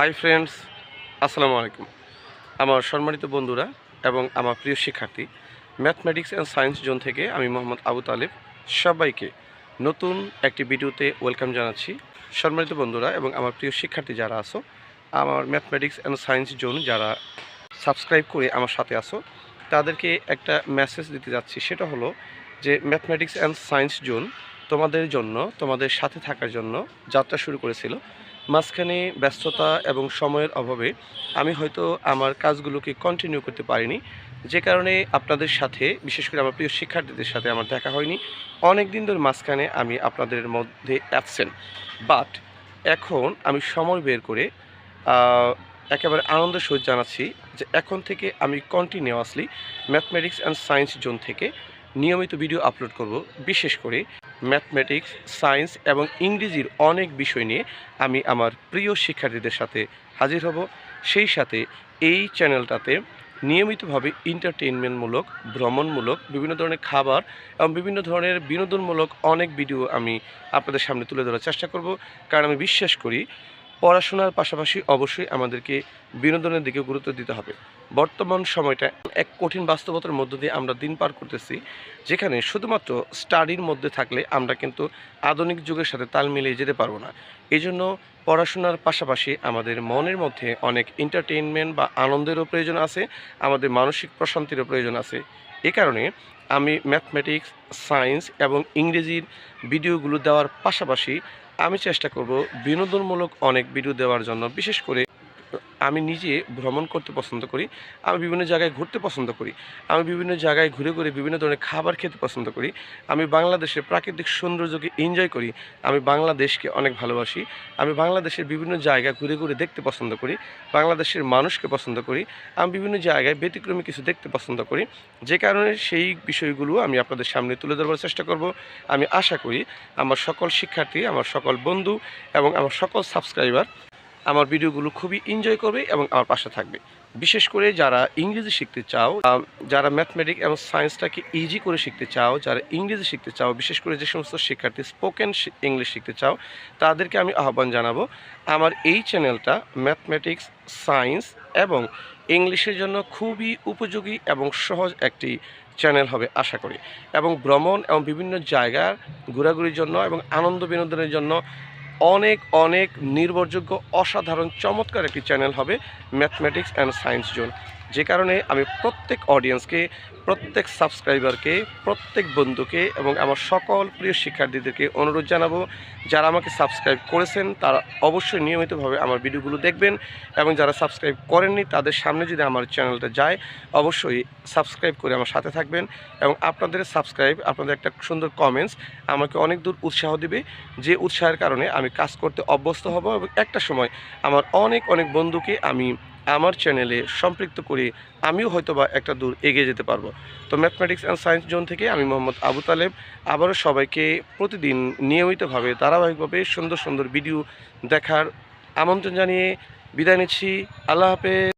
Hi friends আসসালামু আলাইকুম। আমার সম্মানিত বন্ধুরা এবং আমার প্রিয় শিক্ষার্থী ম্যাথমেটিক্স অ্যান্ড সায়েন্স জোন থেকে আমি মোহাম্মদ আবু তালেব সবাইকে নতুন একটি ভিডিওতে ওয়েলকাম জানাচ্ছি। সম্মানিত বন্ধুরা এবং আমার প্রিয় শিক্ষার্থী যারা আসো আমার ম্যাথমেটিক্স অ্যান্ড সায়েন্স জোন যারা সাবস্ক্রাইব করে আমার সাথে আসো তাদেরকে একটা মেসেজ দিতে যাচ্ছি। সেটা হলো যে ম্যাথমেটিক্স অ্যান্ড সায়েন্স জোন তোমাদের জন্য, তোমাদের সাথে থাকার জন্য যাত্রা শুরু করেছিল। মাঝখানে ব্যস্ততা এবং সময়ের অভাবে আমি হয়তো আমার কাজগুলোকে কন্টিনিউ করতে পারিনি। যে কারণে আপনাদের সাথে, বিশেষ করে আমার প্রিয় শিক্ষার্থীদের সাথে আমার দেখা হয়নি। অনেক দিন ধরে মাঝখানে আমি আপনাদের মধ্যে অ্যাবসেন্ট বাট এখন আমি সময় বের করে একেবারে আনন্দ সহিত জানাচ্ছি যে এখন থেকে আমি continuously mathematics and science zone থেকে নিয়মিত ভিডিও আপলোড করব। বিশেষ করে ম্যাথমেটিক্স, সায়েন্স এবং ইংরেজির অনেক বিষয় নিয়ে আমি আমার প্রিয় শিক্ষার্থীদের সাথে হাজির হব। সেই সাথে এই চ্যানেলটাতে নিয়মিতভাবে এন্টারটেইনমেন্টমূলক ভ্রমণমূলক, বিভিন্ন ধরনের খাবার এবং বিভিন্ন ধরনের বিনোদনমূলক অনেক ভিডিও আমি আপনাদের সামনে তুলে ধরার চেষ্টা করব। কারণ আমি বিশ্বাস করি পড়াশোনার পাশাপাশি অবশ্যই আমাদেরকে বিনোদনের দিকে গুরুত্ব দিতে হবে। বর্তমান সময়টা এক কঠিন বাস্তবতার মধ্য দিয়ে আমরা দিন পার করতেছি, যেখানে শুধুমাত্র স্টাডির মধ্যে থাকলে আমরা কিন্তু আধুনিক যুগের সাথে তাল মিলিয়ে যেতে পারব না। এই জন্য পড়াশোনার পাশাপাশি আমাদের মনের মধ্যে অনেক এন্টারটেইনমেন্ট বা আনন্দেরও প্রয়োজন আছে, আমাদের মানসিক প্রশান্তিরও প্রয়োজন আছে। এ কারণে আমি ম্যাথমেটিক্স, সায়েন্স এবং ইংরেজির ভিডিওগুলো দেওয়ার পাশাপাশি আমি চেষ্টা করব বিনোদনমূলক অনেক ভিডিও দেওয়ার জন্য, বিশেষ করে আমি নিজে ভ্রমণ করতে পছন্দ করি, আমি বিভিন্ন জায়গায় ঘুরতে পছন্দ করি, আমি বিভিন্ন জায়গায় ঘুরে ঘুরে বিভিন্ন ধরনের খাবার খেতে পছন্দ করি, আমি বাংলাদেশের প্রাকৃতিক সৌন্দর্যকে এনজয় করি, আমি বাংলাদেশকে অনেক ভালোবাসি, আমি বাংলাদেশের বিভিন্ন জায়গা ঘুরে ঘুরে দেখতে পছন্দ করি, বাংলাদেশের মানুষকে পছন্দ করি, আমি বিভিন্ন জায়গায় ব্যতিক্রমী কিছু দেখতে পছন্দ করি, যে কারণে সেই বিষয়গুলো আমি আপনাদের সামনে তুলে ধরবার চেষ্টা করব। আমি আশা করি আমার সকল শিক্ষার্থী, আমার সকল বন্ধু এবং আমার সকল সাবস্ক্রাইবার আমার ভিডিওগুলো খুবই এনজয় করবে এবং আমার পাশে থাকবে। বিশেষ করে যারা ইংরেজি শিখতে চাও যারা ম্যাথমেটিক এবং সায়েন্সটাকে ইজি করে শিখতে চাও, যারা ইংরেজি শিখতে চাও, বিশেষ করে যে সমস্ত শিক্ষার্থী স্পোকেন ইংলিশ শিখতে চাও, তাদেরকে আমি আহ্বান জানাব, আমার এই চ্যানেলটা ম্যাথমেটিক্স সায়েন্স এবং ইংলিশের জন্য খুবই উপযোগী এবং সহজ একটি চ্যানেল হবে আশা করি। এবং ভ্রমণ এবং বিভিন্ন জায়গার ঘোরাঘুরির জন্য এবং আনন্দ বিনোদনের জন্য অনেক অনেক নির্ভরযোগ্য অসাধারণ চমৎকার একটি চ্যানেল হবে ম্যাথমেটিক্স অ্যান্ড সায়েন্স জোন। যে কারণে আমি প্রত্যেক অডিয়েন্সকে প্রত্যেক সাবস্ক্রাইবারকে প্রত্যেক বন্ধুকে এবং আমার সকল প্রিয় শিক্ষার্থীদেরকে অনুরোধ জানাব, যারা আমাকে সাবস্ক্রাইব করেছেন, তারা অবশ্যই নিয়মিতভাবে আমার ভিডিওগুলো দেখবেন এবং যারা সাবস্ক্রাইব করেননি, তাদের সামনে যদি আমার চ্যানেলটা যায়, অবশ্যই সাবস্ক্রাইব করে আমার সাথে থাকবেন এবং আপনাদের সাবস্ক্রাইব আপনাদের একটা সুন্দর কমেন্টস আমাকে অনেক দূর উৎসাহ দিবে, যে উৎসাহের কারণে আমি কাজ করতে অভ্যস্ত হব এবং একটা সময় আমার অনেক অনেক বন্ধুকে আমি আমার চ্যানেলে সম্পৃক্ত করে আমিও হয়তোবা একটা দূর এগিয়ে যেতে পারব। তো ম্যাথমেটিক্স অ্যান্ড সায়েন্স জোন থেকে আমি মোহাম্মদ আবু তালেব। আবারও সবাইকে প্রতিদিন নিয়মিতভাবে, ধারাবাহিকভাবে সুন্দর সুন্দর ভিডিও দেখার আমন্ত্রণ জানিয়ে বিদায় নিচ্ছি। আল্লাহ হাফেজ।